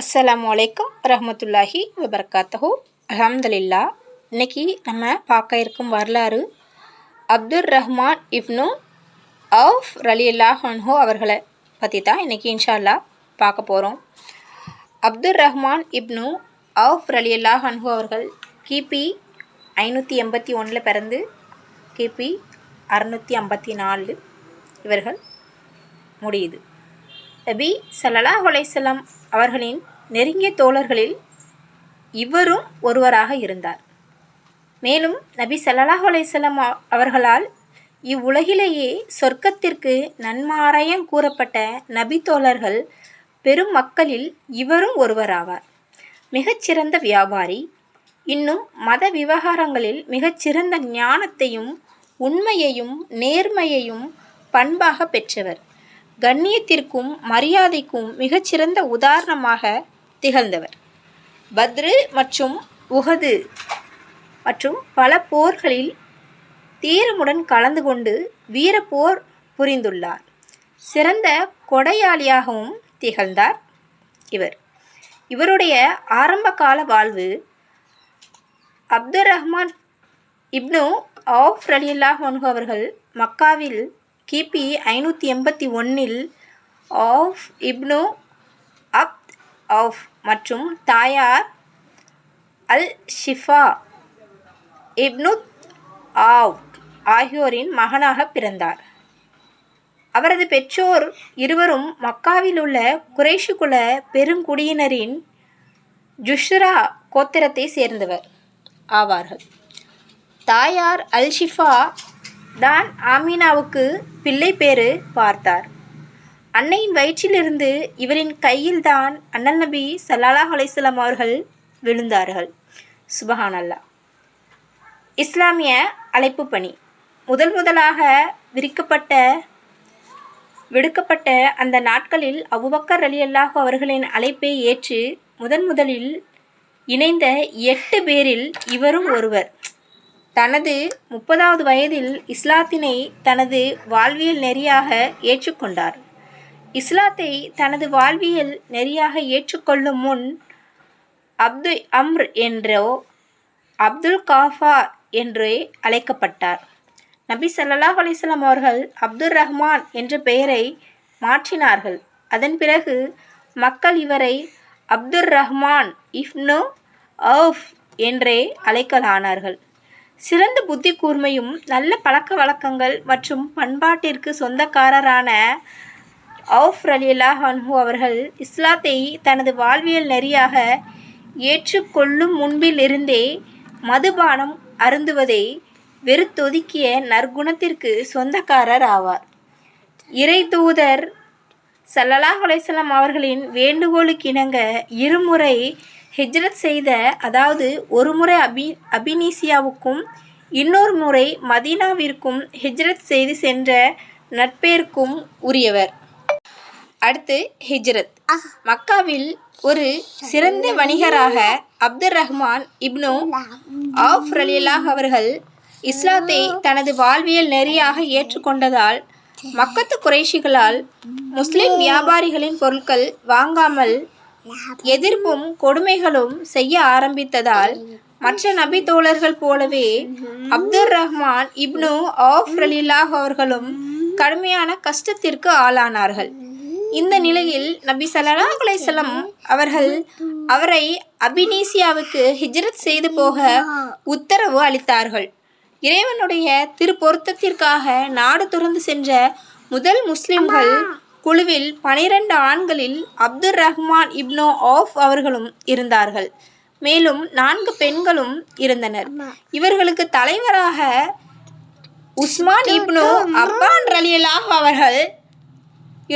அஸ்ஸலாமு வலைக்கம் ரஹமத்துல்லாஹி வபர்காத்தஹு அலமதுல்லா இன்னைக்கு நம்ம பார்க்க இருக்கும் வரலாறு அப்துர் ரஹ்மான் இப்னு அவுஃப் ரலியல்லாஹ் அன்ஹு அவர்களை பற்றி தான் இன்றைக்கி இன்ஷா பார்க்க போகிறோம் அப்துல் ரஹ்மான் இப்னு அவுஃப் ரலியல்லாஹ் அன்ஹு அவர்கள் கிபி ஐநூற்றி எண்பத்தி ஒன்றில் பிறந்து கிபி அறுநூற்றி ஐம்பத்தி நாலு இவர்கள் முடியுது. நபி ஸல்லல்லாஹு அலைசல்லாம் அவர்களின் நெருங்கிய தோழர்களில் இவரும் ஒருவராக இருந்தார். மேலும் நபி சல்லாஹ் அலைஹி அவர்களால் இவ்வுலகிலேயே சொர்க்கத்திற்கு நன்மாராயம் கூறப்பட்ட நபி தோழர்கள் பெரும் மக்களில் இவரும் ஒருவராவார். மிகச்சிறந்த வியாபாரி இன்னும் மத விவகாரங்களில் மிகச்சிறந்த ஞானத்தையும் உண்மையையும் நேர்மையையும் பண்பாக பெற்றவர். கண்ணியத்திற்கும் மரியாதைக்கும் மிகச்சிறந்த உதாரணமாக திகழ்ந்தவர். பத்ரு மற்றும் உஹது மற்றும் பல போர்களில் தீரமுடன் கலந்து கொண்டு வீரப்போர் புரிந்துள்ளார். சிறந்த கொடையாளியாகவும் திகழ்ந்தார் இவர். இவருடைய ஆரம்பகால வாழ்வு அப்துர் ரஹ்மான் இப்னு ஆஃப் ரலியல்லாஹ் அவர்கள் மக்காவில் கிபி ஐநூற்றி எண்பத்தி ஒன்றில் ஆஃப் இப்னு ஆஃப் மற்றும் தாயார் அல் ஷிஃபா இப்னு ஆவ் ஆகியோரின் மகனாக பிறந்தார். அவரது பெற்றோர் இருவரும் மக்காவில் உள்ள குறைஷு குல பெருங்குடியினரின் ஜுஷ்ரா கோத்திரத்தை சேர்ந்தவர் ஆவார்கள். தாயார் அல்ஷிஃபா தான் ஆமீனாவுக்கு பிள்ளை பேறு பார்த்தார். அன்னையின் வயிற்றிலிருந்து இவரின் கையில்தான் அண்ணல் நபி ஸல்லல்லாஹு அலைஹி அவர்கள் விழுந்தார்கள். சுபஹான் அல்லா இஸ்லாமிய அழைப்பு பணி. முதல் முதலாக விரிக்கப்பட்ட விடுக்கப்பட்ட அந்த நாட்களில் அபுபக்கர் அலி அல்லாஹ் அவர்களின் அழைப்பை ஏற்று முதன் முதலில் இணைந்த எட்டு பேரில் இவரும் ஒருவர். தனது முப்பதாவது வயதில் இஸ்லாத்தினை தனது வாழ்வியல் நெறியாக ஏற்றுக்கொண்டார். இஸ்லாத்தை தனது வாழ்வியல் நெறியாக ஏற்றுக்கொள்ளும் முன் அப்து அம்ர் என்றோ அப்துல் காஃபா என்றே அழைக்கப்பட்டார். நபி சல்லாஹ் அலிஸ்லாம் அவர்கள் அப்துல் ரஹ்மான் என்ற பெயரை மாற்றினார்கள். அதன் பிறகு மக்கள் இவரை அப்துர் ரஹ்மான் இஃப்னு அவுஃப் என்றே அழைக்கலானார்கள். சிறந்த புத்தி கூர்மையும் நல்ல பழக்க வழக்கங்கள் மற்றும் பண்பாட்டிற்கு சொந்தக்காரரான அவுஃப் ரலியல்லாஹ் அன்ஹு அவர்கள் இஸ்லாத்தை தனது வாழ்வியல் நெறியாக ஏற்றுக்கொள்ளும் முன்பிலிருந்தே மதுபானம் அருந்துவதை வெறுத்தொதுக்கிய நற்குணத்திற்கு சொந்தக்காரர் ஆவார். இறை தூதர் சல்லலாஹ் அலைசல்லாம் அவர்களின் வேண்டுகோளுக்கிணங்க இருமுறை ஹிஜ்ரத் செய்த அதாவது ஒரு முறை அபி அபினீசியாவுக்கும் இன்னொரு முறை மதீனாவிற்கும் ஹிஜ்ரத் செய்து சென்ற நட்பேருக்கும் உரியவர். அடுத்து ஹிஜ்ரத். மக்காவில் ஒரு சிறந்த வணிகராக அப்துர் ரஹ்மான் இப்னு ஆஃப் ரலியல்லாஹ் அவர்கள் இஸ்லாத்தை தனது வாழ்வியல் நெறியாக ஏற்றுக்கொண்டதால் மக்கத்து குறைஷிகளால் முஸ்லிம் வியாபாரிகளின் பொருட்கள் வாங்காமல் எதிர்ப்பும் கொடுமைகளும் செய்ய ஆரம்பித்ததால் மற்ற நபி தோழர்கள் போலவே அப்துர் ரஹ்மான் இப்னு ஆஃப் ரலில்லாஹ் அவர்களும் கடுமையான கஷ்டத்திற்கு ஆளானார்கள். இந்த நிலையில் நபி ஸல்லல்லாஹு அலைஹி அவர்கள் அவரை அபினீசியாவுக்கு ஹிஜ்ரத் செய்து போக உத்தரவு அளித்தார்கள். இறைவனுடைய திருப்பொருத்தத்திற்காக நாடு துறந்து சென்ற முதல் முஸ்லிம்கள் குழுவில் பனிரெண்டு ஆண்களில் அப்துர் ரஹ்மான் இப்னு ஆஃப் அவர்களும் இருந்தார்கள். மேலும் நான்கு பெண்களும் இருந்தனர். இவர்களுக்கு தலைவராக உஸ்மான் இப்னு அப்பான் ரலியல்லாஹ் அவர்கள்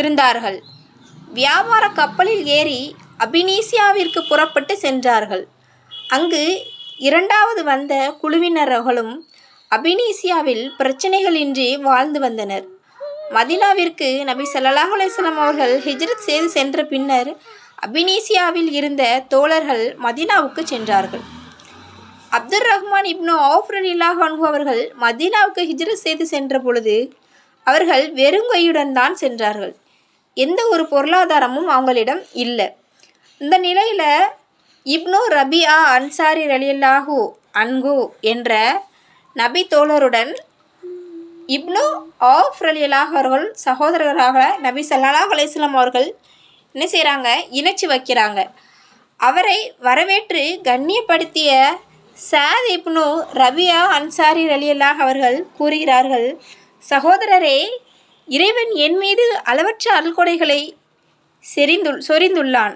இருந்தார்கள். வியாபார கப்பலில் ஏறி அபினீசியாவிற்கு புறப்பட்டு சென்றார்கள். அங்கு இரண்டாவது வந்த குழுவினர்களும் அபினீசியாவில் பிரச்சனைகளின்றி வாழ்ந்து வந்தனர். மதினாவிற்கு நபி சல்லாஹ் அலைஹி அவர்கள் ஹிஜ்ரத் செய்து சென்ற பின்னர் அபினீசியாவில் இருந்த தோழர்கள் மதினாவுக்கு சென்றார்கள். அப்துர் ரஹ்மான் இப்னு ஆஃப்ரன் இல்லாஹான் அவர்கள் மதீனாவுக்கு ஹிஜ்ரத் செய்து சென்ற பொழுது அவர்கள் வெறுங்கையுடன் தான் சென்றார்கள். எந்த ஒரு பொருளாதாரமும் அவங்களிடம் இல்லை. இந்த நிலையில் இப்னு ரபியா அன்சாரி ரலியல்லாஹு அன்கு என்ற நபி தோழருடன் இப்னு ஆஃப் ரலியல்லாஹ் அவர்கள் சகோதரராக நபி சல்லாஹ் அலைஹி அவர்கள் என்ன செய்கிறாங்க இணைச்சி வைக்கிறாங்க. அவரை வரவேற்று கண்ணியப்படுத்திய சாத் இப்னு ரபியா அன்சாரி ரலியல்லாஹ் அவர்கள் கூறுகிறார்கள் சகோதரரே இறைவன் என் மீது அளவற்ற அருள்கொடைகளை செறிந்துள் சொரிந்துள்ளான்.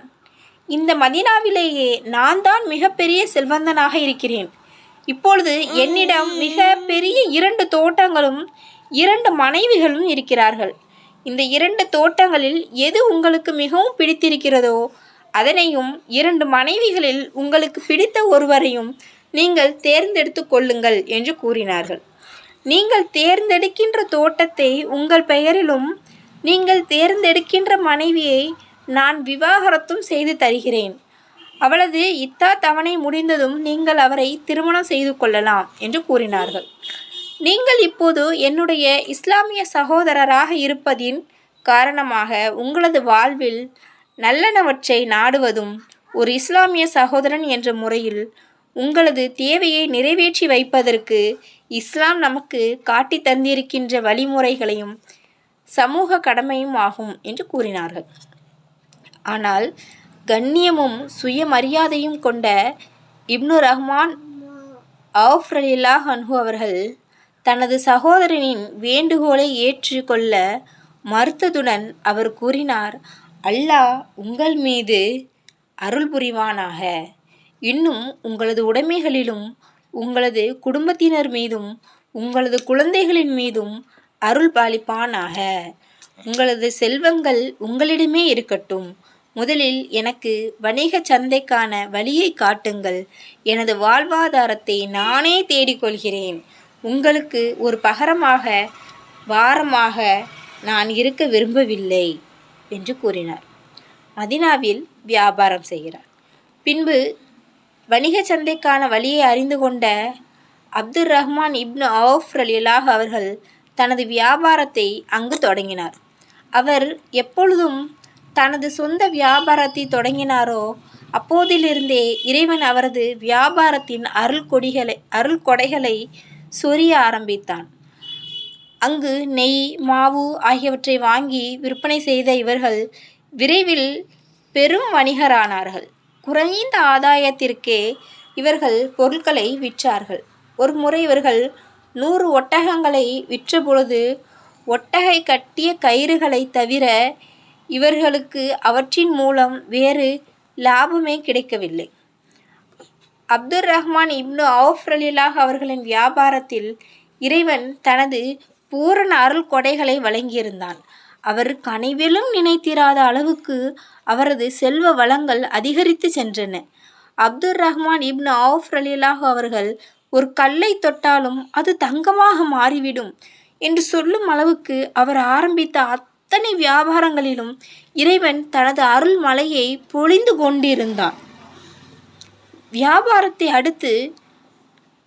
இந்த மதினாவிலேயே நான் தான் மிகப்பெரிய செல்வந்தனாக இருக்கிறேன். இப்பொழுது என்னிடம் மிக பெரிய இரண்டு தோட்டங்களும் இரண்டு மனைவிகளும் இருக்கிறார்கள். இந்த இரண்டு தோட்டங்களில் எது உங்களுக்கு மிகவும் பிடித்திருக்கிறதோ அதனையும் இரண்டு மனைவிகளில் உங்களுக்கு பிடித்த ஒருவரையும் நீங்கள் தேர்ந்தெடுத்து கொள்ளுங்கள் என்று கூறினார்கள். நீங்கள் தேர்ந்தெடுக்கின்ற தோட்டத்தை உங்கள் பெயரிலும் நீங்கள் தேர்ந்தெடுக்கின்ற மனைவியை நான் விவாகரத்தும் செய்து தருகிறேன். அவளது இத்தா தவணை முடிந்ததும் நீங்கள் அவரை திருமணம் செய்து கொள்ளலாம் என்று கூறினார்கள். நீங்கள் இப்போது என்னுடைய இஸ்லாமிய சகோதரராக இருப்பதின் காரணமாக உங்களது வாழ்வில் நல்லனவற்றை நாடுவதும் ஒரு இஸ்லாமிய சகோதரன் என்ற முறையில் உங்களது தேவையை நிறைவேற்றி வைப்பதற்கு இஸ்லாம் நமக்கு காட்டி தந்திருக்கின்ற வழிமுறைகளையும் சமூக கடமையும் ஆகும் என்று கூறினார்கள். ஆனால் கண்ணியமும் சுயமரியாதையும் கொண்ட இப்னு ரஹ்மான் அவுஃப் அலிலா அன்ஹு அவர்கள் தனது சகோதரனின் வேண்டுகோளை ஏற்றுக்கொள்ள மறுத்ததுடன் அவர் கூறினார் அல்லாஹ் உங்கள் மீது அருள் புரிவானாக. இன்னும் உங்களது உடைமைகளிலும் உங்களது குடும்பத்தினர் மீதும் உங்களது குழந்தைகளின் மீதும் அருள் பாலிப்பானாக. உங்களது செல்வங்கள் உங்களிடமே இருக்கட்டும். முதலில் எனக்கு வணிக சந்தைக்கான வழியை காட்டுங்கள். எனது வாழ்வாதாரத்தை நானே தேடிக்கொள்கிறேன். உங்களுக்கு ஒரு பகரமாக வாரமாக நான் இருக்க விரும்பவில்லை என்று கூறினார். மதினாவில் வியாபாரம் செய்கிறார். பின்பு வணிக சந்தைக்கான வழியை அறிந்து கொண்ட அப்துர் ரஹ்மான் இப்னு அவுஃப் ரலியல்லாஹ் அவர்கள் தனது வியாபாரத்தை அங்கு தொடங்கினார். அவர் எப்பொழுதும் தனது சொந்த வியாபாரத்தை தொடங்கினாரோ அப்போதிலிருந்தே இறைவன் அவரது வியாபாரத்தின் அருள் கொடிகளை அருள் கொடைகளை சொரிய ஆரம்பித்தான். அங்கு நெய் மாவு ஆகியவற்றை வாங்கி விற்பனை செய்த இவர்கள் விரைவில் பெரும் வணிகரானார்கள். குறைந்த ஆதாயத்திற்கே இவர்கள் பொருட்களை விற்றார்கள். ஒரு முறை இவர்கள் நூறு ஒட்டகங்களை விற்றபொழுது ஒட்டகை கட்டிய கயிறுகளை தவிர இவர்களுக்கு அவற்றின் மூலம் வேறு லாபமே கிடைக்கவில்லை. அப்துர் ரஹ்மான் இப்னு அவுஃப் அவர்களின் வியாபாரத்தில் இறைவன் தனது பூரண அருள் கொடைகளை வழங்கியிருந்தான். அவர் கனவிலும் நினைத்திராத அளவுக்கு அவரது செல்வ வளங்கள் அதிகரித்து சென்றன. அப்துர் ரஹ்மான் இப்னு ஆஃப் ரலிலாஹ் அவர்கள் ஒரு கல்லை தொட்டாலும் அது தங்கமாக மாறிவிடும் என்று சொல்லும் அளவுக்கு அவர் ஆரம்பித்த அத்தனை வியாபாரங்களிலும் இறைவன் தனது அருள் மலையை பொழிந்து கொண்டிருந்தான். வியாபாரத்தை அடுத்து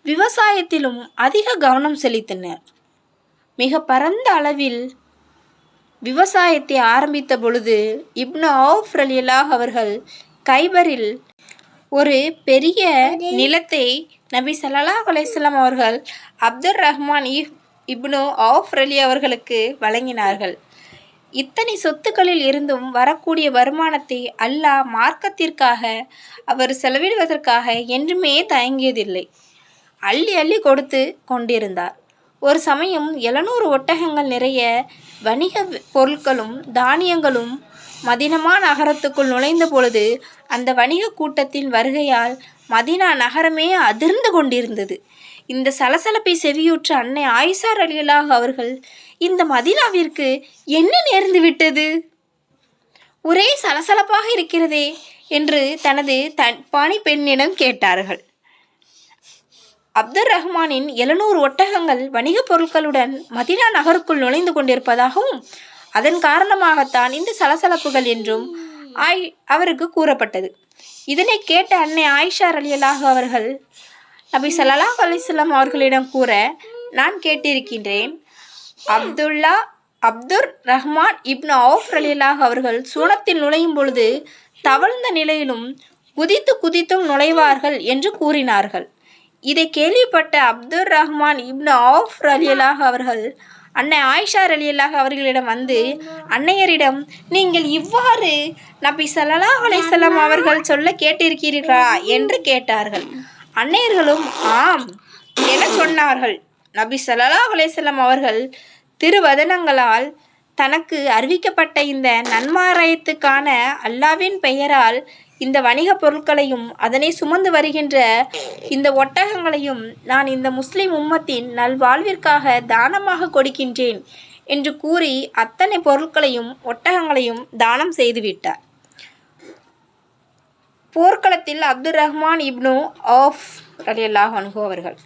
விவசாயத்திலும் அதிக கவனம் செலுத்தினர். மிக பரந்த அளவில் விவசாயத்தை ஆரம்பித்த பொழுது இப்னு அவுஃப் ரலியல்லாஹ் அவர்கள் கைபரில் ஒரு பெரிய நிலத்தை நபி ஸல்லல்லாஹு அலைஹி அவர்கள் அப்துர் ரஹ்மான் இப் இப்னு அவுஃப் அலி அவர்களுக்கு வழங்கினார்கள். இத்தனை சொத்துக்களில் இருந்தும் வரக்கூடிய வருமானத்தை அல்லாஹ் மார்க்கத்திற்காக அவர் செலவிடுவதற்காக என்றுமே தயங்கியதில்லை. அள்ளி அள்ளி கொடுத்து கொண்டிருந்தார். ஒரு சமயம் எழுநூறு ஒட்டகங்கள் நிறைய வணிக பொருட்களும் தானியங்களும் மதினமா நகரத்துக்குள் நுழைந்த பொழுது அந்த வணிக கூட்டத்தின் வருகையால் மதினா நகரமே அதிர்ந்து கொண்டிருந்தது. இந்த சலசலப்பை செவியுற்ற அன்னை ஆயிஷா ரலியல்லாஹ் அவர்கள் இந்த மதினாவிற்கு என்ன நேர்ந்து விட்டது? ஒரே சலசலப்பாக இருக்கிறதே என்று தனது தன் பாணி பெண்ணிடம் கேட்டார்கள். அப்துர் ரஹ்மானின் எழுநூறு ஒட்டகங்கள் வணிகப் பொருட்களுடன் மதினா நகருக்குள் நுழைந்து கொண்டிருப்பதாகவும் அதன் காரணமாகத்தான் இந்த சலசலப்புகள் என்றும் ஆய் அவருக்கு கூறப்பட்டது. இதனை கேட்ட அன்னை ஆயிஷா அலியலாக அவர்கள் நபி ஸல்லல்லாஹு அலிஸ்லாம் அவர்களிடம் கூற நான் கேட்டிருக்கின்றேன் Abdullah Abdur Rahman ibn Auf அலியலாக அவர்கள் சூனத்தில் நுழையும் பொழுது தவழ்ந்த நிலையிலும் குதித்து குதித்தும் நுழைவார்கள் என்று கூறினார்கள். இதை கேள்விப்பட்ட அப்துர் ரஹ்மான் இப்னு ஆஃப் ரலியலாக அவர்கள் அன்னை ஆயிஷா ரலியல்லாக அவர்களிடம் வந்து அன்னையரிடம் நீங்கள் இவ்வாறு நபி சல்லா அலைசல்லாம் அவர்கள் சொல்ல கேட்டிருக்கிறீர்களா? என்று கேட்டார்கள். அன்னையர்களும் ஆம் என சொன்னார்கள். நபி சல்லா அலைசல்லாம் அவர்கள் திருவதனங்களால் தனக்கு அறிவிக்கப்பட்ட இந்த நன்மாராயத்துக்கான அல்லாவின் பெயரால் இந்த வணிகப் பொருட்களையும் அதனை சுமந்து வருகின்ற இந்த ஒட்டகங்களையும் நான் இந்த முஸ்லிம் உம்மத்தின் நல்வாழ்விற்காக தானமாக கொடுக்கின்றேன் என்று கூறி அத்தனை பொருட்களையும் ஒட்டகங்களையும் தானம் செய்துவிட்டார். போர்க்களத்தில் அப்துல் ரஹ்மான் இப்னு ஆஃப் அலியல்லாஹ் அன்ஹு அவர்கள்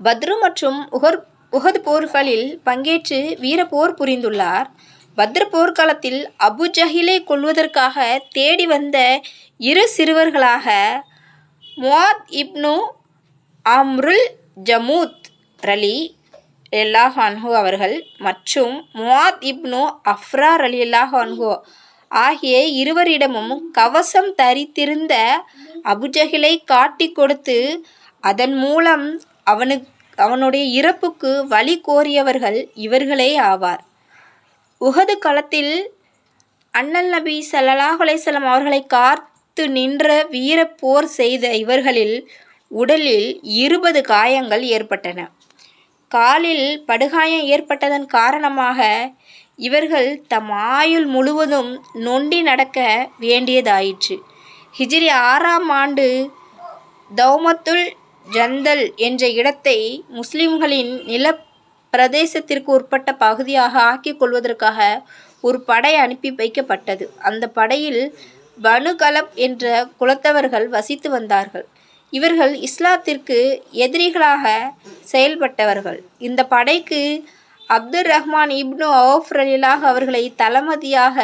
பத்ரு மற்றும் உகர் உஹது போர்களில் பங்கேற்று வீர போர் புரிந்துள்ளார். பத்ர போர்க்காலத்தில் அபு ஜஹிலை கொல்வதற்காக தேடி வந்த இரு சிறுவர்களாக முவாத் இப்னு அம்ருல் ஜமூத் ரலி அல்லாஹ் அன்ஹு அவர்கள் மற்றும் முவாத் இப்னு அஃப்ரா அலி அல்லாஹ் அன்ஹு ஆகிய இருவரிடமும் கவசம் தரித்திருந்த அபுஜஹிலை காட்டி கொடுத்து அதன் மூலம் அவனுக்கு அவனுடைய இறப்புக்கு வழி கோரியவர்கள் இவர்களே ஆவார். உகது களத்தில் அண்ணல் நபி ஸல்லல்லாஹு அவர்களை காத்து நின்ற வீர போர் செய்த இவர்களில் உடலில் இருபது காயங்கள் ஏற்பட்டன. காலில் படுகாயம் ஏற்பட்டதன் காரணமாக இவர்கள் தம் ஆயுள் முழுவதும் நொண்டி நடக்க வேண்டியதாயிற்று. ஹிஜ்ரி ஆறாம் ஆண்டு தௌமத்துல் ஜந்தல் என்ற இடத்தை முஸ்லிம்களின் நில பிரதேசத்திற்கு உட்பட்ட பகுதியாக ஆக்கிக் கொள்வதற்காக ஒரு படை அனுப்பி வைக்கப்பட்டது. அந்த படையில் பனுகலப் என்ற குலத்தவர்கள் வசித்து வந்தார்கள். இவர்கள் இஸ்லாத்திற்கு எதிரிகளாக செயல்பட்டவர்கள். இந்த படைக்கு அப்துர் ரஹ்மான் இப்னு அவுஃப் அவர்களை தளபதியாக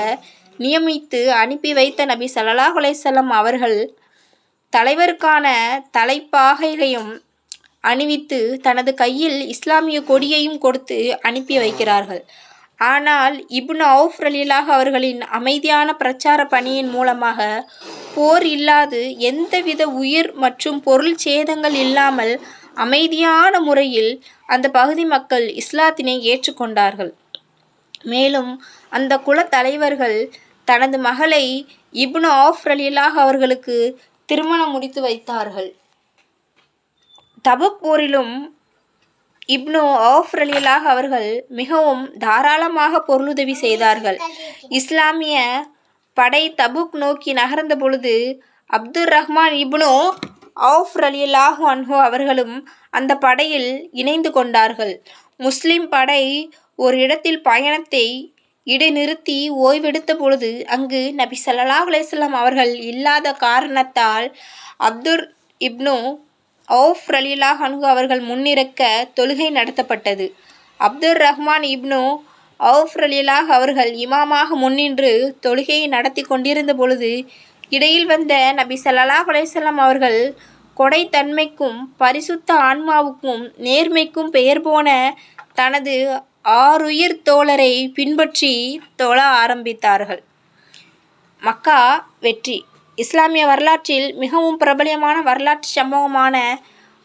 நியமித்து அனுப்பி வைத்த நபி சல்லாஹ் அலைசல்லம் அவர்கள் தலைவருக்கான தலைப்பாகையையும் அணிவித்து தனது கையில் இஸ்லாமிய கொடியையும் கொடுத்து அனுப்பி வைக்கிறார்கள். ஆனால் இப்னு அவுஃப் ரலீலாக அவர்களின் அமைதியான பிரச்சார பணியின் மூலமாக போர் இல்லாது எந்தவித உயிர் மற்றும் பொருள் சேதங்கள் இல்லாமல் அமைதியான முறையில் அந்த பகுதி மக்கள் இஸ்லாத்தினை ஏற்றுக்கொண்டார்கள். மேலும் அந்த குலத்தலைவர்கள் தனது மகளை இப்னு ஆஃப் ரலீலாக அவர்களுக்கு திருமணம் முடித்து வைத்தார்கள். தபுக் போரிலும் இப்னு ஆஃப் ரலிலாஹ் அவர்கள் மிகவும் தாராளமாக பொருளுதவி செய்தார்கள். இஸ்லாமிய படை தபுக் நோக்கி நகர்ந்த பொழுது அப்துர் ரஹ்மான் இப்னு அவுஃப் ரலியல்லாஹு அன்ஹோ அவர்களும் அந்த படையில் இணைந்து கொண்டார்கள். முஸ்லிம் படை ஒரு இடத்தில் பயணத்தை இடைநிறுத்தி ஓய்வெடுத்த பொழுது அங்கு நபி ஸல்லல்லாஹு அலையம் அவர்கள் இல்லாத காரணத்தால் அப்துர் இப்னு அவுஃப் ரலியல்லாஹு அன்ஹு அவர்கள் முன்னிறக்க தொழுகை நடத்தப்பட்டது. அப்துர் ரஹ்மான் இப்னு அவுஃப் ரலியல்லாஹ் அவர்கள் இமாமாக முன்னின்று தொழுகையை நடத்தி கொண்டிருந்த பொழுது இடையில் வந்த நபி சல்லாஹ் அலைஹி அவர்கள் கொடைத்தன்மைக்கும் பரிசுத்த ஆன்மாவுக்கும் நேர்மைக்கும் பெயர் போன தனது ஆறுயிர் தோழரை பின்பற்றி தொழ ஆரம்பித்தார்கள். மக்கா வெற்றி. இஸ்லாமிய வரலாற்றில் மிகவும் பிரபலியமான வரலாற்று சம்பவமான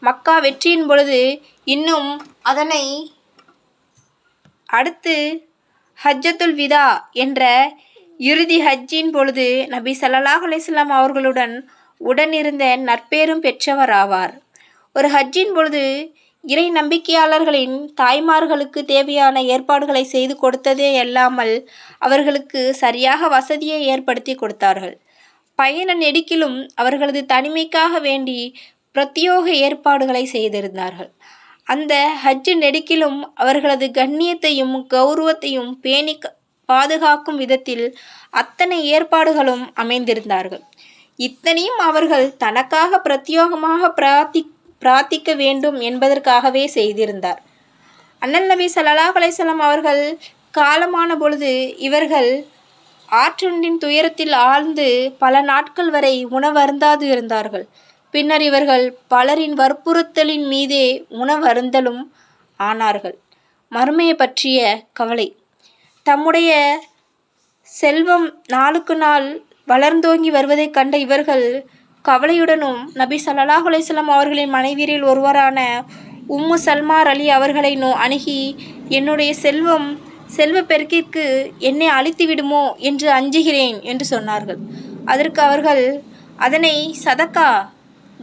மக்கா வெற்றியின் பொழுது இன்னும் அதனை அடுத்து ஹஜ்ஜத்துல் விதா என்ற இறுதி ஹஜ்ஜின் பொழுது நபி சல்லாஹ் அலிஸ்லாம் அவர்களுடன் உடனிருந்த நற்பேரும் பெற்றவர் ஆவார். ஒரு ஹஜ்ஜின் பொழுது இறை நம்பிக்கையாளர்களின் தாய்மார்களுக்கு தேவையான ஏற்பாடுகளை செய்து கொடுத்ததே அல்லாமல் அவர்களுக்கு சரியாக வசதியை ஏற்படுத்தி கொடுத்தார்கள். பயண நெடுக்கிலும் அவர்களது தனிமைக்காக வேண்டி பிரத்யோக ஏற்பாடுகளை செய்திருந்தார்கள். அந்த ஹஜ்ஜு நெடுக்கிலும் அவர்களது கண்ணியத்தையும் கௌரவத்தையும் பேணி பாதுகாக்கும் விதத்தில் அத்தனை ஏற்பாடுகளும் அமைந்திருந்தார்கள். இத்தனையும் அவர்கள் தனக்காக பிரத்யோகமாக பிரார்த்தி பிரார்த்திக்க வேண்டும் என்பதற்காகவே செய்திருந்தார். அண்ணல் நபி ஸல்லல்லாஹு அலைஹி அவர்கள் காலமான பொழுது இவர்கள் ஆற்றொன்றின் துயரத்தில் ஆழ்ந்து பல நாட்கள் வரை உணவருந்தாது இருந்தார்கள். பின்னர் இவர்கள் பலரின் வற்புறுத்தலின் மீதே உணவருந்தலும் ஆனார்கள். மறுமையை பற்றிய கவலை. தம்முடைய செல்வம் நாளுக்கு நாள் வளர்ந்தோங்கி வருவதைக் கண்ட இவர்கள் கவலையுடனும் நபி ஸல்லல்லாஹு அலைஹி அவர்களின் மனைவியரில் ஒருவரான உம்மு சல்மார் அலி அவர்களை நோ அணுகி என்னுடைய செல்வம் செல்வப் பெருக்கிற்கு என்னை அழித்து விடுமோ என்று அஞ்சுகிறேன் என்று சொன்னார்கள். அதற்கு அவர்கள் அதனை சதக்கா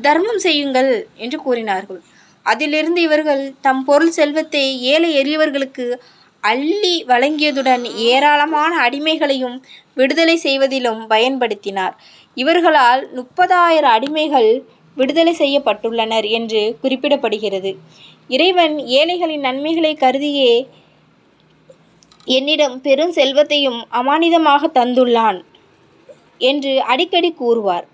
தர்மம் செய்யுங்கள் என்று கூறினார்கள். அதிலிருந்து இவர்கள் தம் பொருள் செல்வத்தை ஏழை எளியவர்களுக்கு அள்ளி வழங்கியதுடன் ஏராளமான அடிமைகளையும் விடுதலை செய்வதிலும் பயன்படுத்தினார். இவர்களால் முப்பதாயிரம் அடிமைகள் விடுதலை செய்யப்பட்டுள்ளனர் என்று குறிப்பிடப்படுகிறது. இறைவன் ஏழைகளின் நன்மைகளை கருதியே என்னிடம் பெரும் செல்வத்தையும் அமானிதமாக தந்துள்ளான் என்று அடிக்கடி கூறுவார்.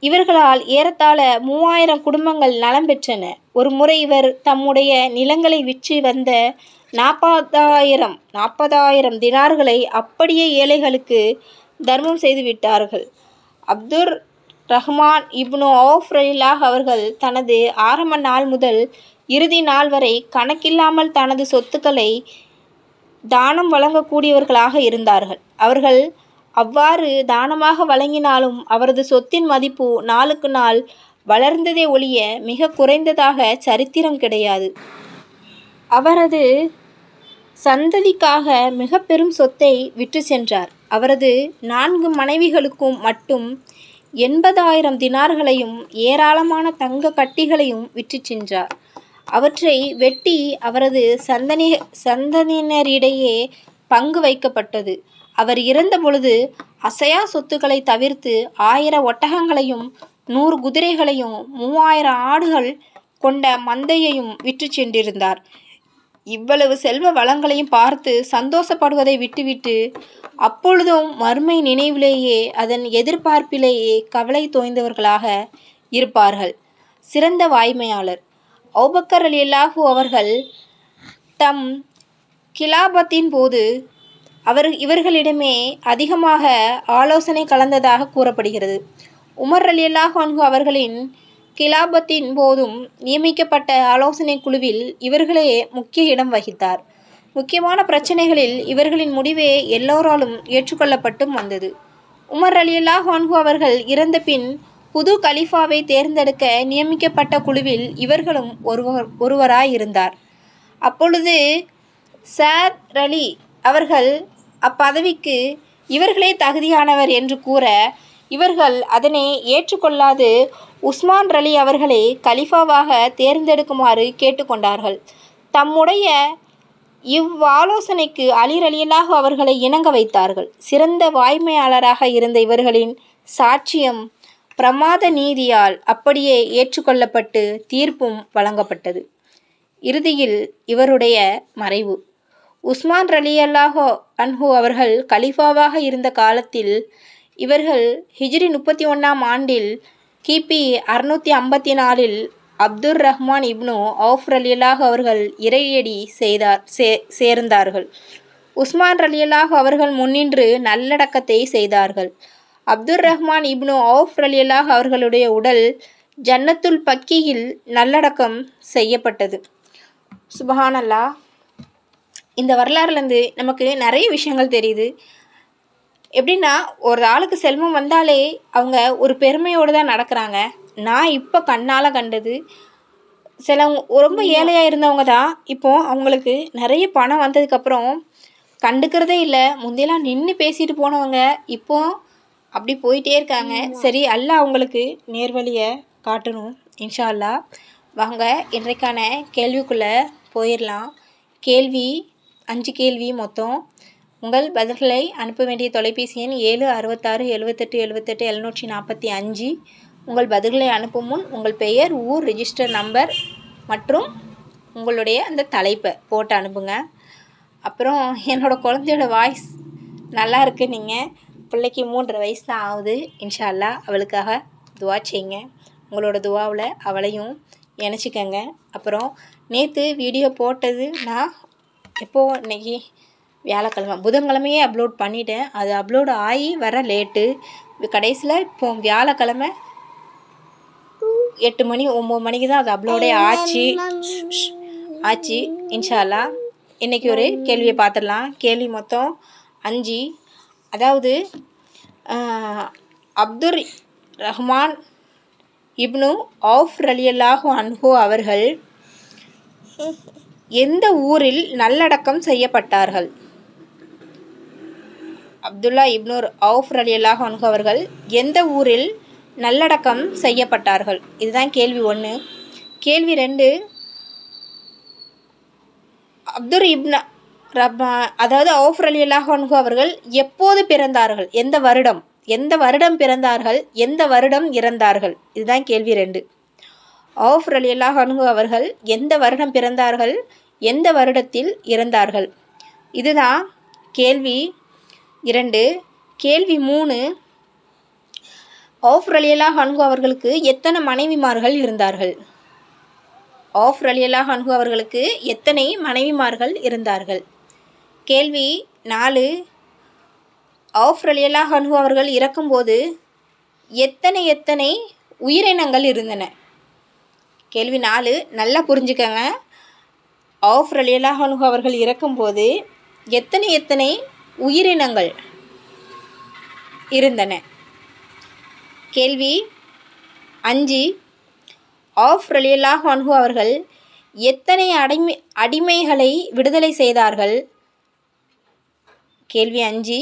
இவர்களால் ஏறத்தாழ மூவாயிரம் குடும்பங்கள் நலம் பெற்றன. ஒரு முறை இவர் தம்முடைய நிலங்களை விற்று வந்த நாற்பதாயிரம் நாற்பதாயிரம் தினார்களை அப்படியே ஏழைகளுக்கு தர்மம் செய்து விட்டார்கள். அப்துர் ரஹ்மான் இப்னு அவுஃப் அவர்கள் தனது ஆரம்ப நாள் முதல் இறுதி நாள் வரை கணக்கில்லாமல் தனது சொத்துக்களை தானம் வழங்கக்கூடியவர்களாக இருந்தார்கள். அவர்கள் அவ்வாறு தானமாக வழங்கினாலும் அவரது சொத்தின் மதிப்பு நாளுக்கு நாள் வளர்ந்ததே ஒழிய மிக குறைந்ததாக சரித்திரம் கிடையாது. அவரது சந்ததிக்காக மிக பெரும் சொத்தை விற்று சென்றார். அவரது நான்கு மனைவிகளுக்கும் மட்டும் எண்பதாயிரம் தினார்களையும் ஏராளமான தங்க கட்டிகளையும் விற்று சென்றார். அவற்றை வெட்டி அவரது சந்தனி சந்ததியினரிடையே பங்கு வைக்கப்பட்டது. அவர் இறந்த பொழுது அசையா சொத்துக்களை தவிர்த்து ஆயிரம் ஒட்டகங்களையும் நூறு குதிரைகளையும் மூவாயிரம் ஆடுகள் கொண்ட மந்தையையும் விற்று சென்றிருந்தார். இவ்வளவு செல்வ வளங்களையும் பார்த்து சந்தோஷப்படுவதை விட்டுவிட்டு அப்பொழுதும் மறுமை நினைவிலேயே அதன் எதிர்பார்ப்பிலேயே கவலை தோய்ந்தவர்களாக இருப்பார்கள். சிறந்த வாய்மையாளர். அவுபக்கர் அலியல்லாஹு அவர்கள் தம் கிலாபத்தின் போது அவர் இவர்களிடமே அதிகமாக ஆலோசனை கலந்ததாக கூறப்படுகிறது. உமர் அலியல்லாஹு அன்ஹு அவர்களின் கிலாபத்தின் போதும் நியமிக்கப்பட்ட ஆலோசனை குழுவில் இவர்களே முக்கிய இடம் வகித்தார். முக்கியமான பிரச்சனைகளில் இவர்களின் முடிவே எல்லோராலும் ஏற்றுக்கொள்ளப்பட்டும் வந்தது. உமர் அலியல்லாஹு அன்ஹு அவர்கள் இறந்த பின் புது கலிஃபாவை தேர்ந்தெடுக்க நியமிக்கப்பட்ட குழுவில் இவர்களும் ஒருவர் ஒருவராயிருந்தார். அப்பொழுது சார் ரலி அவர்கள் அப்பதவிக்கு இவர்களே தகுதியானவர் என்று கூற இவர்கள் அதனை ஏற்றுக்கொள்ளாது உஸ்மான் ரலி அவர்களை கலிஃபாவாக தேர்ந்தெடுக்குமாறு கேட்டுக்கொண்டார்கள். தம்முடைய இவ்வாலோசனைக்கு அலி அவர்களை இணங்க வைத்தார்கள். சிறந்த வாய்மையாளராக இருந்த இவர்களின் சாட்சியம் பிரமாத நீதியால் அப்படியே ஏற்றுக்கொள்ளப்பட்டு தீர்ப்பும் வழங்கப்பட்டது. இறுதியில் இவருடைய மறைவு. உஸ்மான் ரலியல்லாஹோ அன்ஹு அவர்கள் கலிஃபாவாக இருந்த காலத்தில் இவர்கள் ஹிஜ்ரி முப்பத்தி ஒன்றாம் ஆண்டில் கிபி அறுநூற்றி ஐம்பத்தி நாலில் அப்துர் ரஹ்மான் இப்னு அவுஃப் ரலியல்லாஹு அவர்கள் இறையடி செய்தார் சே சேர்ந்தார்கள். உஸ்மான் ரலியல்லாஹு அவர்கள் முன்னின்று நல்லடக்கத்தை செய்தார்கள். அப்துர் ரஹ்மான் இப்னு அவுஃப் அலியல்லாஹ் அவர்களுடைய உடல் ஜன்னத்துல் பக்கியில் நல்லடக்கம் செய்யப்பட்டது. சுபஹானல்லா இந்த வரலாறுலேருந்து நமக்கு நிறைய விஷயங்கள் தெரியுது. எப்படின்னா ஒரு ஆளுக்கு செல்வம் வந்தாலே அவங்க ஒரு பெருமையோடு தான் நடக்கிறாங்க. நான் இப்போ கண்ணால் கண்டது சிலவங்க ரொம்ப ஏழையாக இருந்தவங்க தான் இப்போது அவங்களுக்கு நிறைய பணம் வந்ததுக்கப்புறம் கண்டுக்கிறதே இல்லை. முந்தையெல்லாம் நின்று பேசிட்டு போனவங்க இப்போது அப்படி போயிட்டே இருக்காங்க. சரி அல்லாஹ் அவங்களுக்கு நேர்வழியை காட்டணும் இன்ஷா அல்லாஹ் வாங்க இன்றைக்கான கேள்விக்குள்ளே போயிடலாம் கேள்வி அஞ்சு கேள்வி மொத்தம். உங்கள் பதில்களை அனுப்ப வேண்டிய தொலைபேசி எண் ஏழு அறுபத்தாறு எழுவத்தெட்டு எழுவத்தெட்டு எழுநூற்றி நாற்பத்தி அஞ்சு. உங்கள் பதில்களை அனுப்பும் முன் உங்கள் பெயர் ஊர் ரிஜிஸ்டர் நம்பர் மற்றும் உங்களுடைய அந்த தலைப்பை போட்டு அனுப்புங்க. அப்புறம் என்னோடய குழந்தையோட வாய்ஸ் நல்லா இருக்கு நீங்கள் பிள்ளைக்கு மூன்றரை வயசு தான் ஆகுது. இன்ஷா அல்லாஹ் அவளுக்காக துவா செய்யுங்க. உங்களோட துவாவில் அவளையும் இணைச்சிக்கங்க. அப்புறம் நேற்று வீடியோ போட்டது நான் எப்போது இன்னைக்கு வியாழக்கிழமை புதன்கிழமையே அப்லோட் பண்ணிட்டேன். அது அப்லோடு ஆகி வர லேட்டு கடைசியில் இப்போ வியாழக்கிழமை எட்டு மணி ஒம்பது மணிக்கு தான் அது அப்லோடே ஆச்சு. ஆச்சு. இன்ஷா அல்லாஹ் ஒரு கேள்வியை பார்த்துடலாம். கேள்வி மொத்தம் அஞ்சு அதாவது அப்துர் ரஹ்மான் இப்னு ஆஃப் ரலியல்லாஹு அன்ஹோ அவர்கள் எந்த ஊரில் நல்லடக்கம் செய்யப்பட்டார்கள்? அப்துல்லா இப்னூர் அவுஃப் ரலியல்லாஹு அன்ஹு அவர்கள் எந்த ஊரில் நல்லடக்கம் செய்யப்பட்டார்கள்? இதுதான் கேள்வி ஒன்று கேள்வி ரெண்டு அப்துர் இப்னா ரப்பா அதாவது அவுஃப் அலி அன்ஹு அவர்கள் எப்போது பிறந்தார்கள்? எந்த வருடம்? எந்த வருடம் பிறந்தார்கள்? எந்த வருடம் இறந்தார்கள்? இதுதான் கேள்வி ரெண்டு. அவுஃப் அலி அன்ஹு அவர்கள் எந்த வருடம் பிறந்தார்கள்? எந்த வருடத்தில் இறந்தார்கள்? இதுதான் கேள்வி இரண்டு. கேள்வி மூணு ஆஃப் ரலியல்லாஹ் ஹன்கு அவர்களுக்கு எத்தனை மனைவிமார்கள் இருந்தார்கள்? ஆஃப் ரலியல்லாஹ் ஹன்கு அவர்களுக்கு எத்தனை மனைவிமார்கள் இருந்தார்கள்? கேள்வி நாலு. ஆஃப் ரலியல்லாஹ் அன்ஹு அவர்கள் இறக்கும்போது எத்தனை எத்தனை உயிரினங்கள் இருந்தன? கேள்வி நாலு. நல்லா புரிஞ்சுக்கங்க. ஆஃப் ரலியல்லாஹ் அன்ஹு அவர்கள் இறக்கும்போது எத்தனை எத்தனை உயிரினங்கள் இருந்தன? கேள்வி அஞ்சு. ஆஃப் ரலியல்லாஹ் அன்ஹு அவர்கள் எத்தனை அடிமை அடிமைகளை விடுதலை செய்தார்கள்? கேள்வி அஞ்சு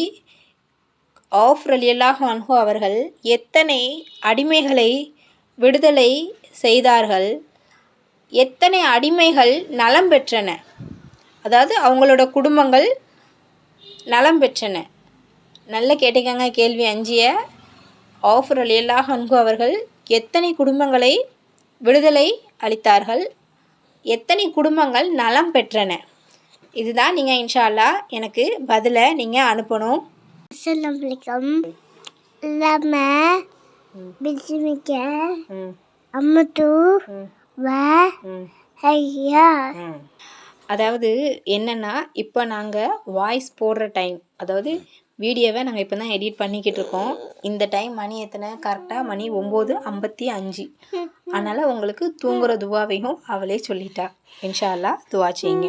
ஆஃப் ரலியல்லாஹ் அன்ஹு அவர்கள் எத்தனை அடிமைகளை விடுதலை செய்தார்கள்? எத்தனை அடிமைகள் நலம் பெற்றன? அதாவது அவங்களோட குடும்பங்கள் நலம் பெற்றன. நல்ல கேட்டுக்கங்க கேள்வி அஞ்சிய ஆஃபர் அலியல்லாஹ் அன்ஹு அவர்கள் எத்தனை குடும்பங்களை விடுதலை அளித்தார்கள்? எத்தனை குடும்பங்கள் நலம் பெற்றன? இதுதான் நீங்கள் இன்ஷா அல்லாஹ் எனக்கு பதிலை நீங்கள் அனுப்பணும். Assalamualaikum. Lama ம். bismika ம். amatu ம். wa ம். hayya. ம். அதாவது என்னென்னா இப்போ நாங்கள் வாய்ஸ் போடுற டைம் அதாவது வீடியோவை நாங்கள் இப்போ தான் எடிட் பண்ணிக்கிட்டு இருக்கோம். இந்த டைம் மணி எத்தனை? கரெக்டாக மணி ஒம்பது ஐம்பத்தி அஞ்சு. அதனால் உங்களுக்கு தூங்குற துவாவையும் அவளே சொல்லிட்டா. இன்ஷா அல்லாஹ் துவா செய்யுங்க.